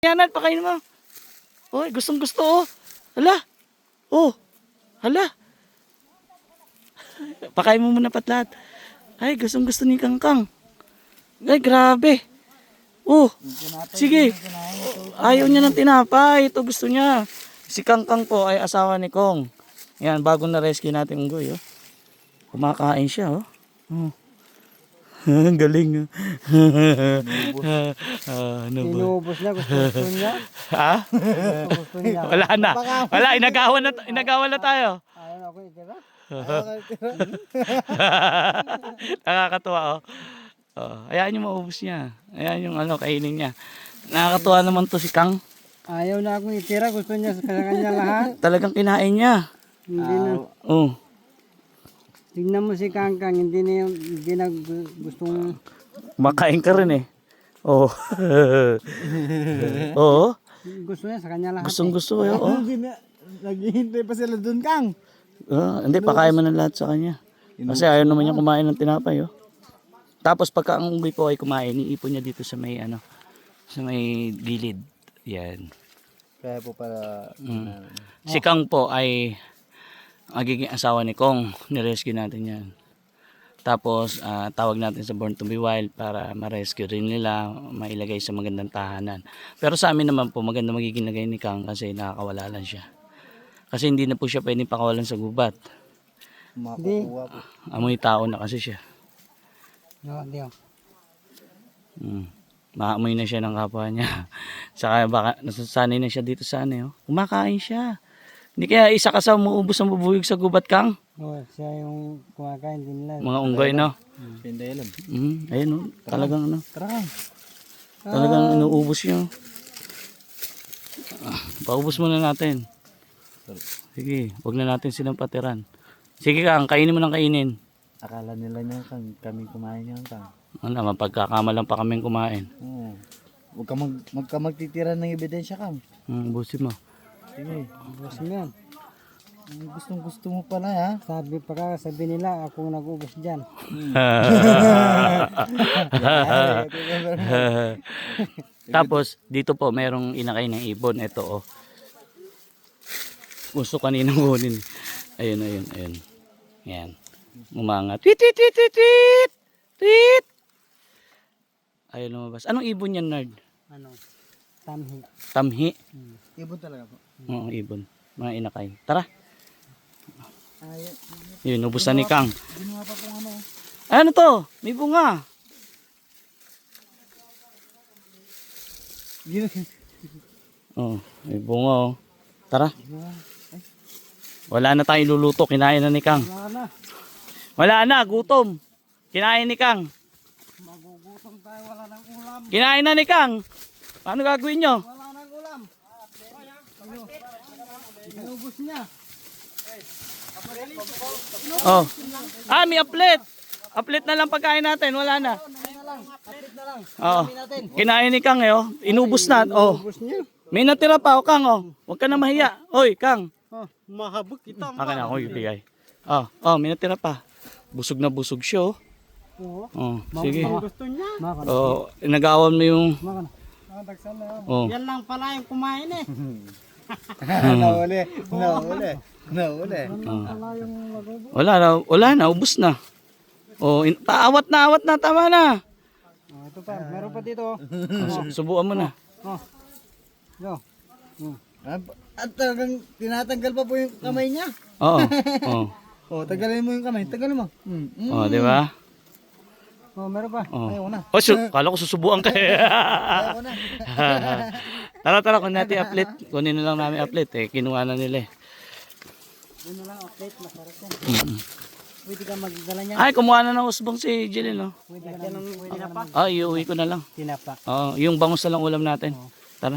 Yanan, pakain mo. Oy, gustong gusto oh. Hala. Oh. Hala. Pakain mo muna patlat. Ay, gustong gusto ni Kangkang. Ay, grabe. Oh. Sige. Ayaw niya ng tinapay. Ito gusto niya. Si Kangkang po ay asawa ni Kong. Yan, bago na rescue natin unggoy, oh. Kumakain siya, oh. Oh. Ang galing. ah. Ano ba? Inuubos na, gusto, gusto niya. Ha? Gusto, niya. Wala na. Wala, inagawan na, inagawan na tayo. Ayaw na ako itira. Nakakatuwa, oh. oh. Hayaan niyo maubos niya. Hayaan yung ano, kainin niya. Nakakatuwa naman to si Kang. Ayaw na akong itira, gusto niya sa kanya lahat. Talagang kinain niya. Hindi na. Oh. Tingnan mo si Kangkang, hindi na, yung- hindi na gu- gustong... Makain ka rin eh. Oh. Oo. Gusto niya sa kanya lahat. Gustong gusto eh. Oh. Naghihintay pa sila dun, Kang. Ah, hindi, pakain mo na lahat sa kanya. Kasi ayaw naman niya kumain ng tinapay, oh. Tapos pagka ang unggoy po ay kumain, iipon niya dito sa may ano, sa may gilid. Yan. Kaya po para... Mm. Si Kang po ay magiging asawa ni Kong. Nirescue natin yan. Tapos ah, tawag natin sa Born to be Wild para ma-rescue rin nila, mailagay sa magandang tahanan. Pero sa amin naman po, maganda magiging lagay ni Kang kasi nakakawala lang siya. Kasi hindi na po siya pwedeng pakawalan sa gubat. Po. Amoy tao na kasi siya. No, hindi oh. Mm. Maamoy na siya ng kapwa niya. Saka baka nasasanay na siya dito sa ano. eh, oh. Kumakain siya. Hindi kaya isa ka sa umuubos ang bubuyog sa gubat kang. Oh, siya yung kumakain din nila. Mga unggoy no. Pindayalan. Mm, ayun oh. Talagang ano. Tara. Talagang inuubos niya. Ah, paubos muna natin. Sige, wag na natin silang patiran. Sige kang, kainin mo ng kainin. Akala nila niya kang kami kumain niya kang. Ano, mapagkakamalang pa kaming kumain. Oo. Huwag ka, mag, mag ka magtitira ng ebidensya kang. Mm, ubusin mo. Sige. Gusto niya. Ang Gustong gusto mo pala ha. Sabi pa ka, sabi nila, ako nag-ubos dyan. Tapos, dito po, merong inakay ng ibon. Ito, oh. Gusto kaninang kunin. Ayun, ayun, ayun. Yan. Umanga. Tweet, tweet, tweet, tweet, tweet. Tweet. Ayun lumabas. Anong ibon yan, nerd? Ano? Tamhi. Tamhi. Ibon talaga po. Oo, ibon. Mga inakay. Tara. Ay, Yun, ubusan ni Kang. ginawa pa pong ano. Ano to? May bunga. Oh, may bunga oh. Tara. Wala na tayong luluto. Kinain na ni Kang. Wala na. Wala na, gutom. Kinain ni Kang. Magugutom tayo, wala nang ulam. Kinain na ni Kang. Paano gagawin nyo? Wala nang ulam. Inubos niya. Oh. Ah, may aplet. Aplet na lang pagkain natin. Wala na. Oo. Kinain ni Kang eh. Oh. Inubos na. Oh. May natira pa oh, Kang. Oh. Huwag ka na mahiya. Oy, Kang. Oh, mahabog kita. Akin na ako ibigay. Oh, oh, may natira pa. Busog na busog siya. Oh. Oo. Oh, sige. Gusto niya. Oh, nagawan mo yung Maka na. Yan. oh. Yan lang pala yung kumain eh. Nahuli. Nahuli. Nahuli. oh. Wala yung nagubos. Wala na, wala na, ubos na. Oh, in, paawat na, awat na, tama na. Oh, ito pa, meron pa dito. oh. Oh, su- subukan mo na. Oh. Yo. Hmm. Ah, At talagang tinatanggal pa po yung kamay niya. Oo. Oh. Oh, tagalin mo yung kamay. Tagalin mo. Mm. Oh, di ba? Oh, meron pa. Oh. Ayaw na. Oh, su- kala ko susubuan ka. eh. Ayaw na. tara, tara, kunin natin aplit. Kunin na lang namin aplit eh. Kinuha na nila eh. Ano lang, update, masarap yan. Pwede ka magdala niya. Ay, kumuha na ng usbong si Jeline, no? Pwede ka lang, pwede na pa. Ah, iuwi ko na lang. Tinapa. Oh, yung bangus na lang ulam natin. Tara.